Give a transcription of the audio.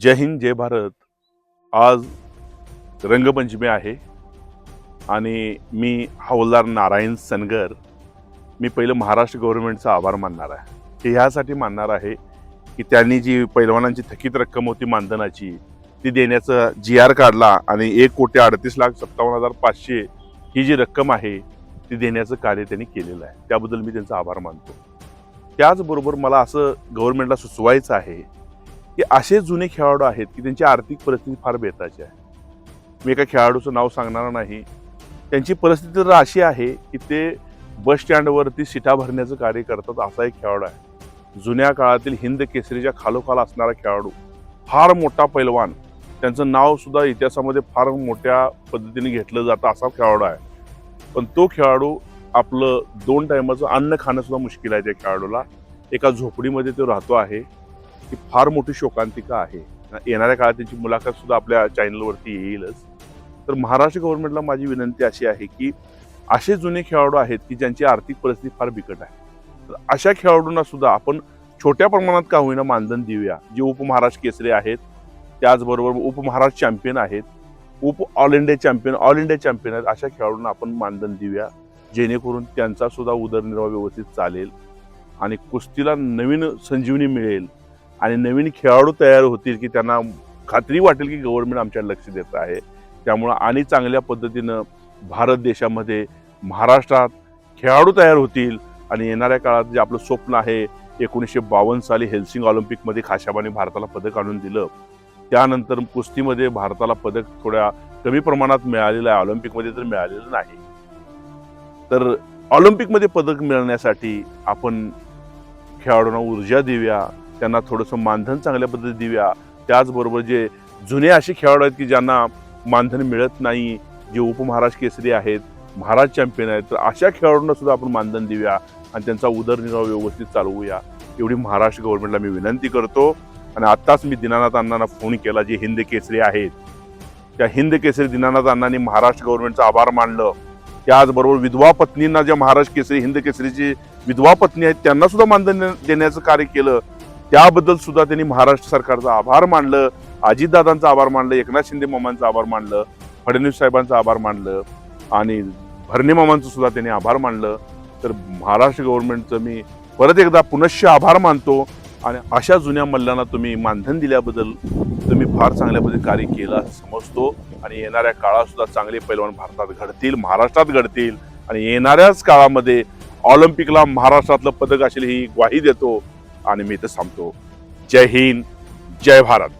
जय हिंद जय भारत. आज रंगपंचमी आहे आणि मी हवलदार नारायण सनगर मी पहिलं महाराष्ट्र गव्हर्नमेंटचा आभार मानणार आहे. हे ह्यासाठी मानणार आहे की त्यांनी जी पैलवानांची थकीत रक्कम होती मानधनाची ती देण्याचं जी आर काढला आणि एक कोटी अडतीस लाख सत्तावन्न हजार पाचशे ही जी रक्कम आहे ती देण्याचं कार्य त्यांनी केलेलं आहे. त्याबद्दल मी त्यांचा आभार मानतो. त्याचबरोबर मला असं गव्हर्नमेंटला सुचवायचं आहे की असे जुने खेळाडू आहेत की त्यांची आर्थिक परिस्थिती फार बेताची आहे. मी एका खेळाडूचं नाव सांगणार नाही. त्यांची परिस्थिती तर अशी आहे की ते बस स्टँडवरती सीटा भरण्याचं कार्य करतात असा एक खेळाडू आहे. जुन्या काळातील हिंद केसरीच्या खालोखाल असणारा खेळाडू फार मोठा पैलवान त्यांचं नावसुद्धा इतिहासामध्ये फार मोठ्या पद्धतीने घेतलं जातं असा खेळाडू आहे. पण तो खेळाडू आपलं दोन टायमाचं अन्न खाणंसुद्धा मुश्किल आहे त्या खेळाडूला. एका झोपडीमध्ये तो राहतो आहे. ही फार मोठी शोकांतिका आहे. येणाऱ्या काळात त्यांची मुलाखत सुद्धा आपल्या चॅनलवरती येईलच. तर महाराष्ट्र गव्हर्नमेंटला माझी विनंती अशी आहे की असे जुने खेळाडू आहेत की ज्यांची आर्थिक परिस्थिती फार बिकट आहे. तर अशा खेळाडूंना सुद्धा आपण छोट्या प्रमाणात का होईना मानधन देऊया. जे उपमहाराष्ट्र केसरी आहेत त्याचबरोबर उपमहाराष्ट्र चॅम्पियन आहेत उप all India champion all India champion आहेत अशा खेळाडूंना आपण मानधन देऊया. जेणेकरून त्यांचा सुद्धा उदरनिर्वाह व्यवस्थित चालेल आणि कुस्तीला नवीन संजीवनी मिळेल. आणि नवीन खेळाडू तयार होतील की त्यांना खात्री वाटेल की गव्हर्नमेंट आमच्याकडे लक्ष देत आहे. त्यामुळं आणि चांगल्या पद्धतीनं भारत देशामध्ये महाराष्ट्रात खेळाडू तयार होतील आणि येणाऱ्या काळात जे आपलं स्वप्न आहे एकोणीसशे बावन्न साली हेल्सिंग ऑलिम्पिकमध्ये खाशाबाने भारताला पदक आणून दिलं. त्यानंतर कुस्तीमध्ये भारताला पदक थोड्या कमी प्रमाणात मिळालेलं आहे ऑलिम्पिकमध्ये तर मिळालेलं नाही. तर ऑलिम्पिकमध्ये पदक मिळण्यासाठी आपण खेळाडूंना ऊर्जा देऊया त्यांना थोडंसं मानधन चांगल्या पद्धतीत देऊया. त्याचबरोबर जे जुने असे खेळाडू आहेत की ज्यांना मानधन मिळत नाही जे उपमहाराष्ट्र केसरी आहेत महाराज चॅम्पियन आहेत तर अशा खेळाडूंना सुद्धा आपण मानधन देऊया आणि त्यांचा उदरनिर्वाह व्यवस्थित चालवूया. एवढी महाराष्ट्र गव्हर्नमेंटला मी विनंती करतो. आणि आत्ताच मी दिनानाथ अण्णांना फोन केला जे हिंद केसरी आहेत. त्या हिंद केसरी दिनानाथ अण्णांनी महाराष्ट्र गव्हर्नमेंटचा आभार मानलं. त्याचबरोबर विधवा पत्नींना ज्या महाराष्ट्र केसरी हिंद केसरीची विधवा पत्नी आहेत त्यांना सुद्धा मानधन देण्याचं कार्य केलं. त्याबद्दल सुद्धा त्यांनी महाराष्ट्र सरकारचा आभार मानलं अजितदादांचा आभार मानलं एकनाथ शिंदे मामांचा आभार मानलं फडणवीस साहेबांचा आभार मानलं आणि भरणे मामांचं सुद्धा त्यांनी आभार मानलं. तर महाराष्ट्र गव्हर्नमेंटचं मी परत एकदा पुनश्च आभार मानतो आणि अशा जुन्या मल्लांना तुम्ही मानधन दिल्याबद्दल तुम्ही फार चांगल्या पद्धतीने कार्य केलं असं समजतो आणि येणाऱ्या काळातसुद्धा चांगले पैलवान भारतात घडतील महाराष्ट्रात घडतील आणि येणाऱ्याच काळामध्ये ऑलिम्पिकला महाराष्ट्रातलं पदक असेल ही ग्वाही देतो. आणि मी इथं थांबतो. जय हिंद जय भारत.